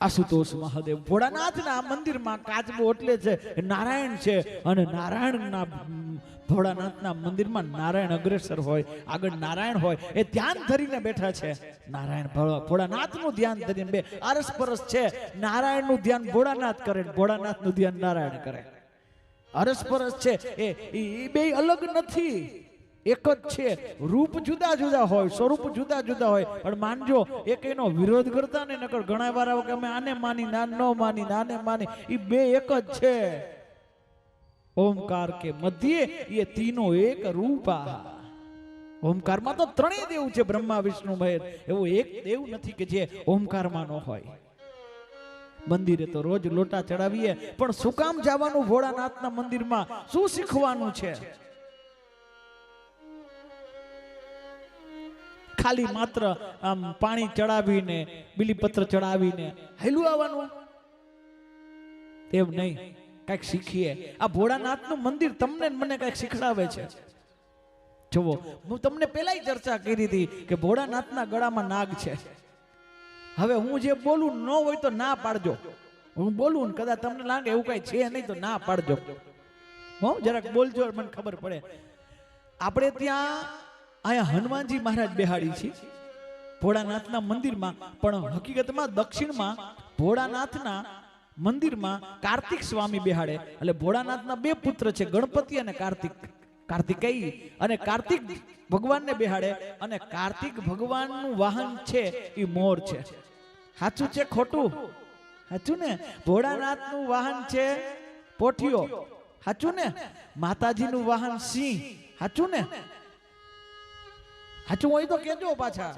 આશુતોષ મહાદેવ. ભોળાનાથના મંદિરમાં કાચબો એટલે છે નારાયણ છે. અને નારાયણના, ભોળાનાથના મંદિરમાં નારાયણ અગ્રેસર હોય, આગળ નારાયણ હોય, એ ધ્યાન ધરીને બેઠા છે. નારાયણ ભોળા- ભોળાનાથનું ધ્યાન ધરીને બે, અરસપરસ છે. નારાયણનું ધ્યાન ભોળાનાથ કરે ભોળાનાથનું ધ્યાન નારાયણ કરે. અરસપરસ છે. એ બે અલગ નથી. એક જ છે. રૂપ જુદા જુદા હોય, સ્વરૂપ જુદા જુદા હોય. પણ માનજો, એક એનો વિરોધ કરતા ને નકર ઘણા વાર આવો કે અમે આને માની ના ન માની નાને માની. એ બે એક જ છે. ઓમકાર કે મધ્યે એ તીનો એક રૂપા. ઓમકારમાં તો ત્રણેય દેવ છે બ્રહ્મા, વિષ્ણુ, મહેર. એવું એક દેવ નથી કે જે ઓમકારમાં ન હોય. મંદિરે તો રોજ લોટા ચડાવીએ. પણ શું કામ જવાનું ભોળાનાથના મંદિરમાં? શું શીખવાનું છે? ખાલી માત્ર, આમ, પાણી ચડાવીને, બિલીપત્ર ચડાવીને હેલું આવવાનું? તેમ નહીં. કંઈક શીખીએ. આ ભોળાનાથનું મંદિર તમને મને કંઈક શીખડાવે છે. જુઓ, હું તમને પહેલાય ચર્ચા કરી હતી કે ભોળાનાથના ગળામાં નાગ છે. હવે હું જે બોલું ન હોય તો ના પાડજો. હું બોલું કદાચ તમને લાગે એવું કઈ છે નહીં તો ના પાડજો. હું, જરાક બોલજો મને ખબર પડે. આપણે ત્યાં અહીંયા હનુમાનજી મહારાજ બેહાડી છે. ભોળાનાથના મંદિરમાં, પણ હકીકતમાં દક્ષિણમાં ભોળાનાથના મંદિરમાં કાર્તિક સ્વામી બેહાડે. એટલે ભોળાનાથના બે પુત્ર છે, ગણપતિ અને કાર્તિક. કાર્તિકેય અને કાર્તિક ભગવાનને બેહાડે. અને કાર્તિક ભગવાનનું વાહન છે, એ મોર છે. સાચું છે ખોટું? સાચું ને? ભોળાનાથનું વાહન છે, પોઠિયો. સાચું ને? માતાજીનું વાહન સિંહ. સાચું ને? સાચું હોય તો કેજો પાછા.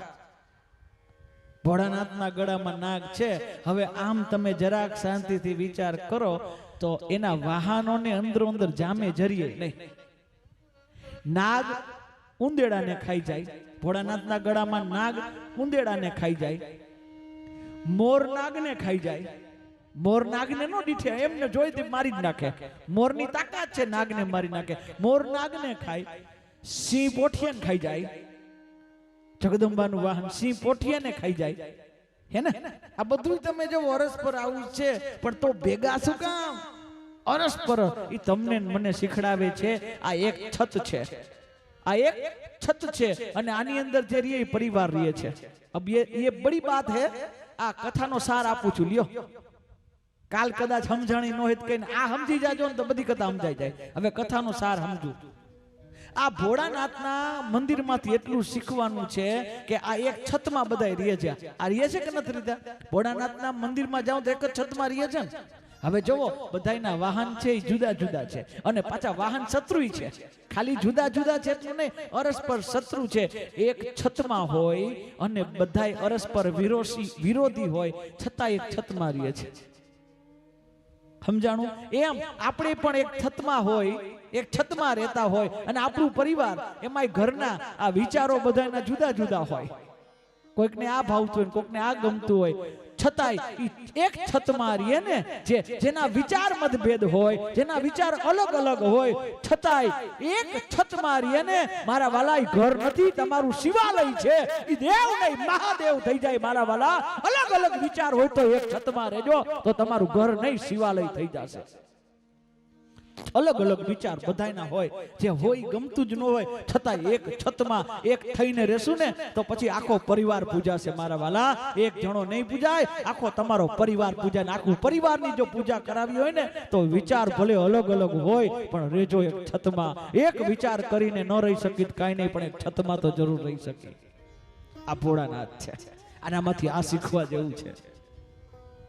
ભોળાનાથના ગળામાં નાગ છે. હવે આમ તમે જરાક શાંતિથી વિચાર કરો તો એના વાહનોને અંદરો અંદર જામે જરીએ નહીં. નાગ ઉંદેડાને ખાઈ જાય. ભોળાનાથના ગળામાં નાગ ઉંદેડાને ખાઈ જાય. મોર નાગને ખાઈ જાય. મોર નાગને નો દીઠે, એમને જોઈ મારી જ નાખે. મોરની તાકાત છે, નાગને મારી નાખે. મોર નાગને ખાય. સિંહ પોઠિયાને ખાઈ જાય. જગદંબાનું વાહન સિંહ પોઠિયાને ખાઈ જાય. હે ને? આ બધું તમે જો વરસ પર આવું છે પણ તો ભેગા શું કામ? અરસ પર એ તમને મને શીખડાવે છે આ એક છત છે. આ એક છત છે અને આની અંદર જે રીએ પરિવાર રીએ છે. અબ એ એ બડી વાત હે આ કથાનો સાર આપું છું લ્યો. કાલ કદાચ સમજાણી નો હોય કહીને આ સમજી જાજો ને તો બધી કથા સમજાઈ જાય. હવે કથાનો સાર સમજું. આ ભોળાનાથના મંદિરમાંથી એટલું શીખવાનું છે કે આ એક છતમાં બધા રહે છે. આ રહે છે કે નથી રહેતા? ભોળાનાથના મંદિરમાં જાઓ તો એક જ છતમાં રહે છે ને? હવે જોવો બધાના વાહન છે એ જુદા જુદા છે અને પાછા વાહન શત્રુય છે. ખાલી જુદા જુદા છે એટલું નહીં, અરસ્પર શત્રુ છે. એક છતમાં હોય અને બધાય અરસ્પર વિરોશી, વિરોધી હોય છતાં એક છતમાં રહે છે. સમજાણું? એમ આપણે પણ એક છતમાં હોય, એક છતમાં રહેતા હોય અને આપણું પરિવાર, એમાંય ઘરના આ વિચારો બધાના જુદા જુદા હોય. કોઈકને આ ભાવતું હોય કોઈકને આ ગમતું હોય. છતાંય એક છતમાં રહીએ ને, જે જેના વિચાર મતભેદ હોય, જેના વિચાર અલગ અલગ હોય, છતાંય એક છતમાં રહીએ ને, મારા વાલા ઘર નથી, તમારું શિવાલય છે એ દેવ નહીં, મહાદેવ થઈ જાય મારા વાલા. અલગ અલગ વિચાર હોય તો એક છતમાં રહેજો, તો તમારું ઘર નહીં, શિવાલય થઈ જશે. અલગ અલગ વિચાર બધાયના હોય, જે હોય ગમતું જ ન હોય છતાં એક છતમાં એક થઈને રહેશું ને, તો પછી આખો પરિવાર પૂજાશે મારા વાલા. એક જણો નહીં પૂજાય, આખો તમારો પરિવાર પૂજા આખું પરિવારની જો પૂજા કરાવી હોય ને, તો વિચાર ભલે અલગ અલગ હોય, પણ રેજો એક છતમાં. એક વિચાર કરીને ન રહી શકી તો કાંઈ નહીં, પણ એક છતમાં તો જરૂર રહી શકે. આ ભોળાનાથ છે. આનામાંથી આ શીખવા જેવું છે.